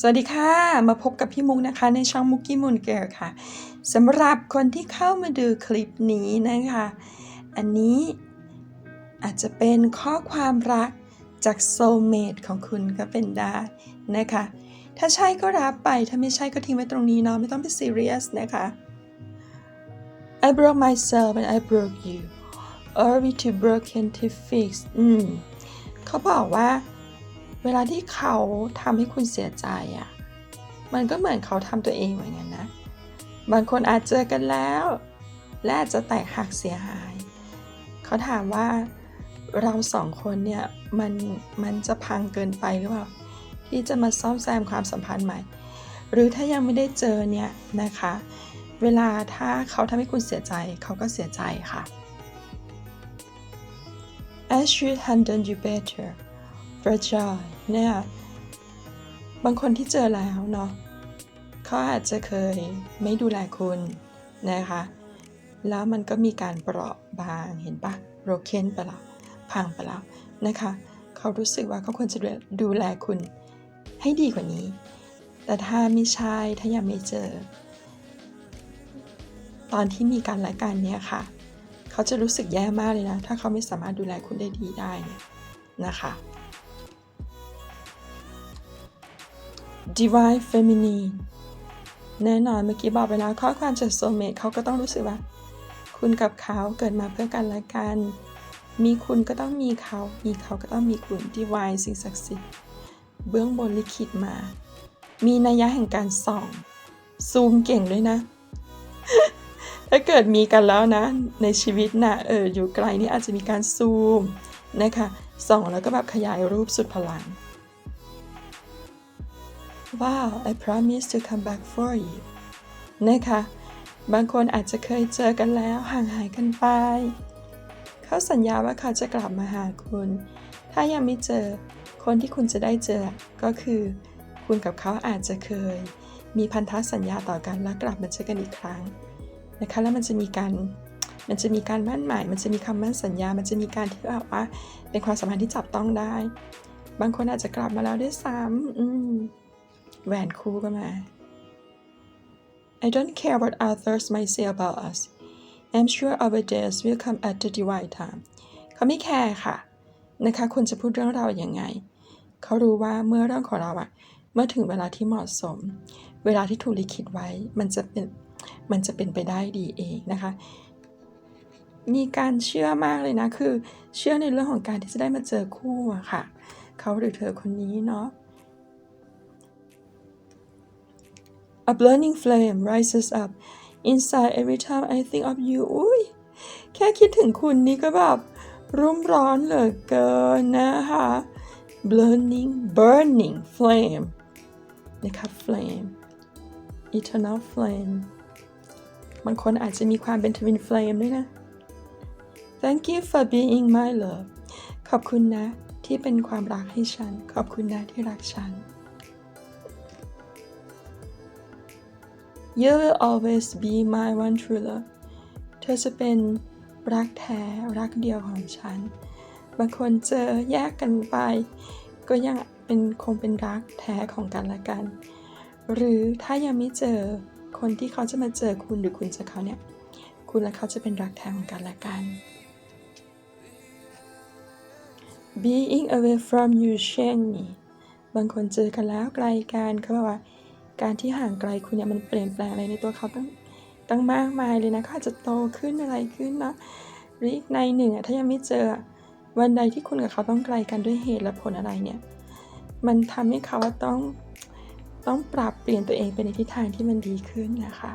สวัสดีค่ะ มาพบกับพี่มุกนะคะในช่องมุกกี้มูนเกิร์ค่ะสำหรับคนที่เข้ามาดูคลิปนี้นะคะ อันนี้อาจจะเป็นข้อความรักจากโซเมตของคุณก็เป็นได้นะคะ ถ้าใช่ก็รับไปถ้าไม่ใช่ก็ทิ้งไว้ตรงนี้เนาะไม่ต้องไปซีเรียสนะคะ I broke myself and I broke you are we too broken to fix อืมเขาบอกว่า เวลาที่เขาทำให้คุณเสียใจอะ่ะ มันก็เหมือนเขาทำตัวเองเหมือนกันนะ บางคนอาจเจอกันแล้ว และอาจจะแตกหักเสียหาย เขาถามว่าเราสองคนเนี่ยมันมันจะพังเกินไปหรือเปล่าที่จะมาซ่อมแซมความสัมพันธ์ใหม่ หรือถ้ายังไม่ได้เจอเนี่ยนะคะ เวลาถ้าเขาทำให้คุณเสียใจเขาก็เสียใจค่ะ I should handle you better fragile เนี่ยบางคนที่เจอแล้วเนาะเขาอาจจะเคยไม่ดูแลคุณนะคะ แล้วมันก็มีการเปราะบางเห็นปะโรเคนไปแล้วพังไปแล้วนะคะเขารู้สึกว่าเขาควรจะดูแลคุณให้ดีกว่านี้ แต่ถ้าไม่ใช่ถ้ายังไม่เจอ ตอนที่มีการรายการเนี้ยค่ะ เขาจะรู้สึกแย่มากเลยนะ ถ้าเขาไม่สามารถดูแลคุณได้ดีได้เนี่ยนะคะ Divine Feminine แน่นอนเมื่อกี้บอกไปแล้วข้อความจากโซเมตเขาก็ต้องรู้สึกว่า คุณกับเขาเกิดมาเพื่อกันและกัน มีคุณก็ต้องมีเขา มีเขาก็ต้องมีคุณ Divine สิ่งศักดิ์สิทธิ์เบื้องบนลิขิตมา มีนัยยะแห่งการส่อง ซูมเก่งด้วยนะ ถ้าเกิดมีกันแล้วนะ ในชีวิตนะเอออยู่ไกลนี่อาจจะมีการซูมนะคะส่องแล้วก็แบบขยายรูปสุดพลัง Wow I promise to come back for you นะคะ บางคนอาจจะเคยเจอกันแล้วห่างหายกันไป เขาสัญญาว่าเขาจะกลับมาหาคุณ ถ้ายังไม่เจอ คนที่คุณจะได้เจอก็คือ คุณกับเขาอาจจะเคย มีพันธสัญญาต่อกันแล้วกลับมาเจอกันอีกครั้งนะคะแล้วมันจะมีการมันจะมีการมั่นหมาย มันจะมีคำมั่นสัญญา มันจะมีการที่แบบว่าเป็นความสัมพันธ์ที่จับต้องได้ บางคนอาจจะกลับมาแล้วด้วยซ้ำอืม แหวนคู่ก็มา I don't care what others might say about us I'm sure our days will come at the divine time เขาไม่แคร์ค่ะนะคะคนจะพูดเรื่องเราอย่างไง เขารู้ว่าเมื่อเรื่องของเราอะเมื่อถึงเวลาที่เหมาะสม เวลาที่ถูกลิขิตไว้มันจะเป็นมันจะเป็นไปได้ดีเองนะคะ มีการเชื่อมากเลยนะ คือ เชื่อในเรื่องของการที่จะได้มาเจอคู่อะค่ะ เขาหรือเธอคนนี้เนาะ A burning flame rises up inside every time I think of you อุ้ยแค่คิดถึงคุณนี่ก็แบบรุ่มร้อนเหลือเกินนะคะ burning burning flame นะคะ flame eternal flame บางคนอาจจะมีความเป็น twin flame ด้วยนะ Thank you for being my love ขอบคุณนะที่เป็นความรักให้ฉัน ขอบคุณนะที่รักฉัน You will always be my one true love เธอจะเป็นรักแท้รักเดียวของฉัน บางคนเจอแยกกันไป ก็ยังเป็นคงเป็นรักแท้ของกันและกัน หรือถ้ายังไม่เจอคนที่เขาจะมาเจอคุณหรือคุณเจอเขาเนี่ย คุณและเขาจะเป็นรักแท้ของกันและกัน Being away from you change me บางคนเจอกันแล้วไกลกันเขาบอกว่า การที่ห่างไกลคุณเนี่ยมันเปลี่ยนแปลงอะไรในตัวเขาตั้งตั้งมากมายเลยนะเขาอาจจะโตขึ้นอะไรขึ้นนะหรืออีกในหนึ่งอะถ้ายังไม่เจอวันใดที่คุณกับเขาต้องไกลกันด้วยเหตุและผลอะไรเนี่ยมันทำให้เขาต้องต้องปรับเปลี่ยนตัวเองไปในทิศทางที่มันดีขึ้นนะคะ